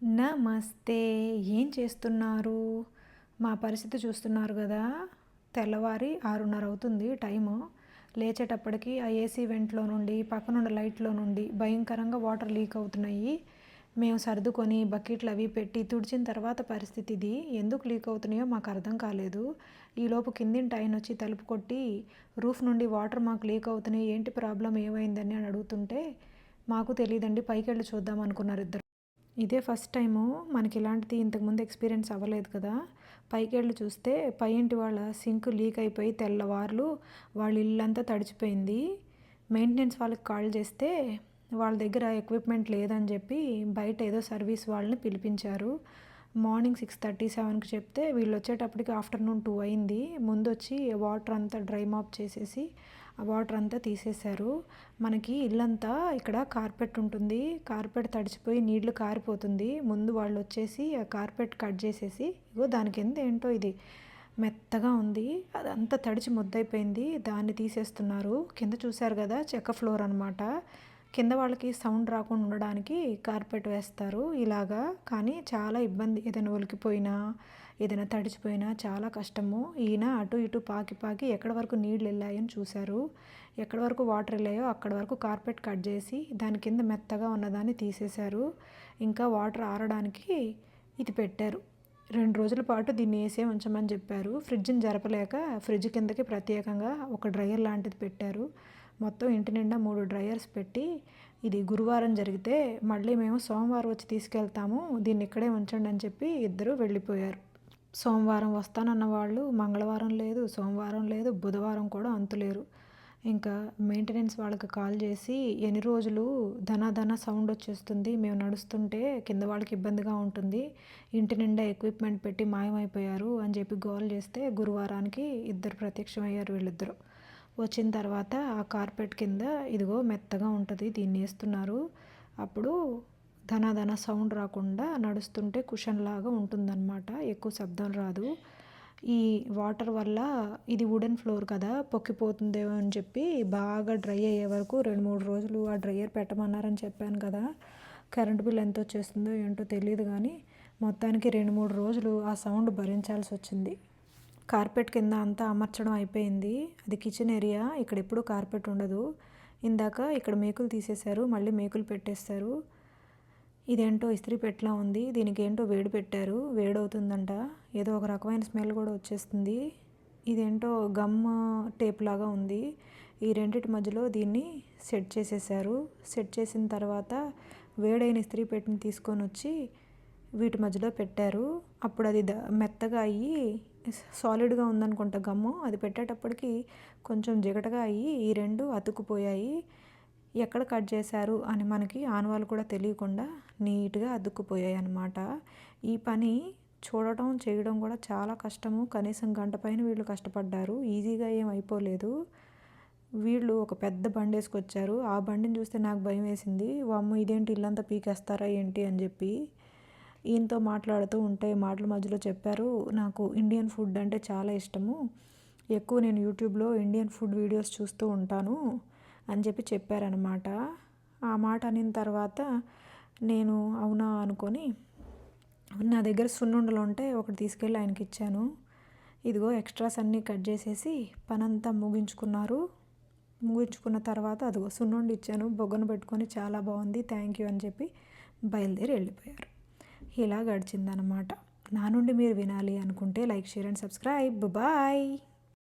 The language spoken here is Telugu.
నమస్తే ఏం చేస్తున్నారు? మా పరిస్థితి చూస్తున్నారు కదా? తెల్లవారి ఆరున్నర అవుతుంది టైము. లేచేటప్పటికి ఆ ఏసీ వెంట్లో నుండి పక్కనున్న లైట్లో నుండి భయంకరంగా వాటర్ లీక్ అవుతున్నాయి. మేము సర్దుకొని బకెట్లు అవి పెట్టి తుడిచిన తర్వాత పరిస్థితి ఇది. ఎందుకు లీక్ అవుతున్నాయో మాకు అర్థం కాలేదు. ఈలోపు కిందింటి ఆయన వచ్చి తలుపు కొట్టి రూఫ్ నుండి వాటర్ మాకు లీక్ అవుతున్నాయి ఏంటి ప్రాబ్లం? ఏమైందని? అని అడుగుతుంటే మాకు తెలియదండి పైకి వెళ్ళి చూద్దాం అనుకున్నారు ఇద్దరు. ఇదే ఫస్ట్ టైము మనకి ఇలాంటిది ఇంతకుముందు ఎక్స్పీరియన్స్ అవ్వలేదు కదా. పైకి వెళ్ళి చూస్తే పై ఇంటి వాళ్ళ సింక్ లీక్ అయిపోయి తెల్లవార్లు వాళ్ళ ఇల్లంతా తడిచిపోయింది. మెయింటెనెన్స్ వాళ్ళకి కాల్ చేస్తే వాళ్ళ దగ్గర ఎక్విప్మెంట్ లేదని చెప్పి బయట ఏదో సర్వీస్ వాళ్ళని పిలిపించారు. మార్నింగ్ సిక్స్ థర్టీ సెవెన్కి చెప్తే వీళ్ళు వచ్చేటప్పటికి ఆఫ్టర్నూన్ టూ అయింది. ముందు వచ్చి వాటర్ అంతా డ్రై మాప్ చేసేసి వాటర్ అంతా తీసేశారు. మనకి ఇల్లంతా ఇక్కడ కార్పెట్ ఉంటుంది. కార్పెట్ తడిచిపోయి నీళ్ళు కారిపోతుంది. ముందు వాళ్ళు వచ్చేసి ఆ కార్పెట్ కట్ చేసేసి ఇగో దాని కింద ఏంటో ఇది? మెత్తగా ఉంది. అదంతా తడిచి ముద్దయిపోయింది. దాన్ని తీసేస్తున్నారు. కింద చూశారు కదా చెక్క ఫ్లోర్ అనమాట కింద వాళ్ళకి సౌండ్ రాకుండా ఉండడానికి కార్పెట్ వేస్తారు ఇలాగా. కానీ చాలా ఇబ్బంది. ఏదైనా ఒలికిపోయినా ఏదైనా తడిచిపోయినా చాలా కష్టము. ఈయన అటు ఇటు పాకి పాకి ఎక్కడి వరకు నీళ్ళు వెళ్ళాయని చూశారు. ఎక్కడి వరకు వాటర్ వెళ్ళాయో అక్కడ వరకు కార్పెట్ కట్ చేసి దాని కింద మెత్తగా ఉన్నదాన్ని తీసేశారు. ఇంకా వాటర్ ఆరడానికి ఇది పెట్టారు. రెండు రోజుల పాటు దీన్ని వేసే ఉంచమని చెప్పారు. ఫ్రిడ్జ్ని జరపలేక ఫ్రిడ్జ్ కిందకి ప్రత్యేకంగా ఒక డ్రయర్ లాంటిది పెట్టారు. మొత్తం ఇంటి నిండా మూడు డ్రయర్స్ పెట్టి ఇది గురువారం జరిగితే మళ్ళీ మేము సోమవారం వచ్చి తీసుకెళ్తాము దీన్ని ఇక్కడే ఉంచండి అని చెప్పి ఇద్దరు వెళ్ళిపోయారు. సోమవారం వస్తానన్న వాళ్ళు మంగళవారం లేదు సోమవారం లేదు బుధవారం కూడా అంతులేరు. ఇంకా మెయింటెనెన్స్ వాళ్ళకి కాల్ చేసి ఎన్ని రోజులు ధన ధన సౌండ్ వచ్చేస్తుంది మేము నడుస్తుంటే కింద వాళ్ళకి ఇబ్బందిగా ఉంటుంది ఇంటి నిండా ఎక్విప్మెంట్ పెట్టి మాయమైపోయారు అని చెప్పి గోల్ చేస్తే గురువారానికి ఇద్దరు ప్రత్యక్షమయ్యారు వీళ్ళిద్దరు. వచ్చిన తర్వాత ఆ కార్పెట్ కింద ఇదిగో మెత్తగా ఉంటుంది దీన్ని వేస్తున్నారు. అప్పుడు ధనాధన సౌండ్ రాకుండా నడుస్తుంటే కుషన్ లాగా ఉంటుందన్నమాట. ఎక్కువ శబ్దం రాదు. ఈ వాటర్ వల్ల ఇది వుడెన్ ఫ్లోర్ కదా పొక్కిపోతుందేమో అని చెప్పి బాగా డ్రై అయ్యే వరకు రెండు మూడు రోజులు ఆ డ్రయర్ పెట్టమన్నారని చెప్పాను కదా. కరెంట్ బిల్ ఎంత వచ్చేస్తుందో ఏంటో తెలియదు కానీ మొత్తానికి రెండు మూడు రోజులు ఆ సౌండ్ భరించాల్సి వచ్చింది కార్పెట్ కింద అంతా అమర్చడం అయిపోయింది. అది కిచెన్ ఏరియా. ఇక్కడ ఎప్పుడు కార్పెట్ ఉండదు. ఇందాక ఇక్కడ మేకులు తీసేశారు. మళ్ళీ మేకులు పెట్టేస్తారు. ఇదేంటో ఇస్త్రీ పెట్టలా ఉంది. దీనికి ఏంటో వేడి పెట్టారు. వేడవుతుందంట. ఏదో ఒక రకమైన స్మెల్ కూడా వచ్చేస్తుంది. ఇదేంటో గమ్ టేప్ లాగా ఉంది. ఈ రెండింటి మధ్యలో దీన్ని సెట్ చేసేసారు సెట్ చేసిన తర్వాత వేడైన ఇస్త్రీ పెట్టిని తీసుకొని వచ్చి వీటి మధ్యలో పెట్టారు. అప్పుడు అది మెత్తగా అయ్యి సాలిడ్గా ఉందనుకుంటా గమ్ము. అది పెట్టేటప్పటికి కొంచెం జిగటగా అయ్యి ఈ రెండు అతుక్కుపోయాయి. ఎక్కడ కట్ చేశారు అని మనకి ఆనవాళ్ళు కూడా తెలియకుండా నీట్గా అతుక్కుపోయాయి అన్నమాట. ఈ పని చూడటం చేయడం కూడా చాలా కష్టము. కనీసం గంట పైన వీళ్ళు కష్టపడ్డారు. ఈజీగా ఏం అయిపోలేదు. వీళ్ళు ఒక పెద్ద బండి వేసుకొచ్చారు ఆ బండిని చూస్తే నాకు భయం వేసింది. వామ్మ ఇదేంటి? ఇల్లంతా పీకేస్తారా ఏంటి? అని చెప్పి ఈయనతో మాట్లాడుతూ ఉంటే మాటల మధ్యలో చెప్పారు నాకు ఇండియన్ ఫుడ్ అంటే చాలా ఇష్టము. ఎక్కువ నేను యూట్యూబ్లో ఇండియన్ ఫుడ్ వీడియోస్ చూస్తూ ఉంటాను అని చెప్పి చెప్పారనమాట ఆ మాట అనిన తర్వాత నేను అవునా అనుకొని నా దగ్గర సున్నుండలు ఉంటే ఒకటి తీసుకెళ్ళి ఆయనకి ఇచ్చాను. ఇదిగో ఎక్స్ట్రాస్ అన్నీ కట్ చేసేసి పనంతా ముగించుకున్నారు. ముగించుకున్న తర్వాత అదిగో సున్నుండి ఇచ్చాను. బొగ్గను పెట్టుకొని చాలా బాగుంది. థ్యాంక్ యూ అని చెప్పి బయలుదేరి వెళ్ళిపోయారు. ఇలా గడిచిందనమాట నా నుండి మీరు వినాలి అనుకుంటే like share and subscribe. Bye.